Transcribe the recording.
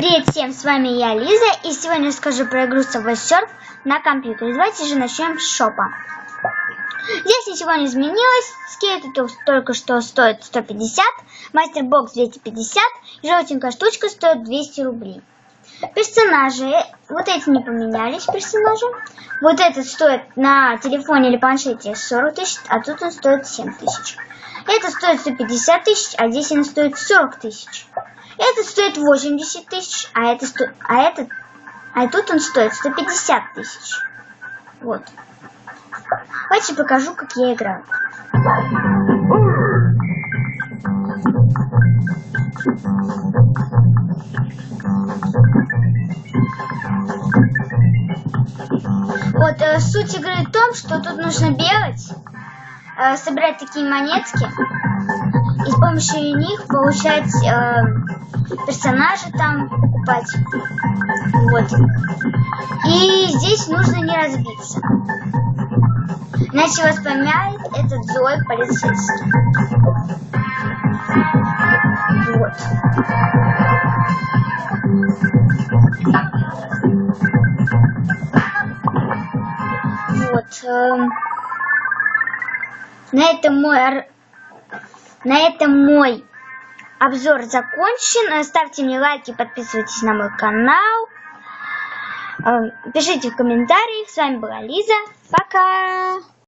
Привет всем, с вами я Лиза, и сегодня расскажу про игру Subway на компьютере. Давайте же начнем с шопа. Здесь ничего не изменилось, скейт только что стоит 150, мастер-бокс 250, и желтенькая штучка стоит 200 рублей. Персонажи, вот эти не поменялись персонажи. Вот этот стоит на телефоне или планшете 40 тысяч, а тут он стоит 7 тысяч. Это стоит 150 тысяч, а здесь он стоит 40 тысяч. Этот стоит 80 тысяч, а это стоит, а этот, а тут он стоит 150 тысяч. Вот. Давайте покажу, как я играю. Вот э, суть игры в том, что тут нужно бегать, э, собирать такие монетки и с помощью них получать э, персонажа там покупать. Вот. И здесь нужно не разбиться. Иначе вас поймает этот злой полицейский. Вот. Вот. Э, на этом мой на этом мой обзор закончен. Ставьте мне лайки, подписывайтесь на мой канал. Э, пишите в комментариях. С вами была Лиза. Пока!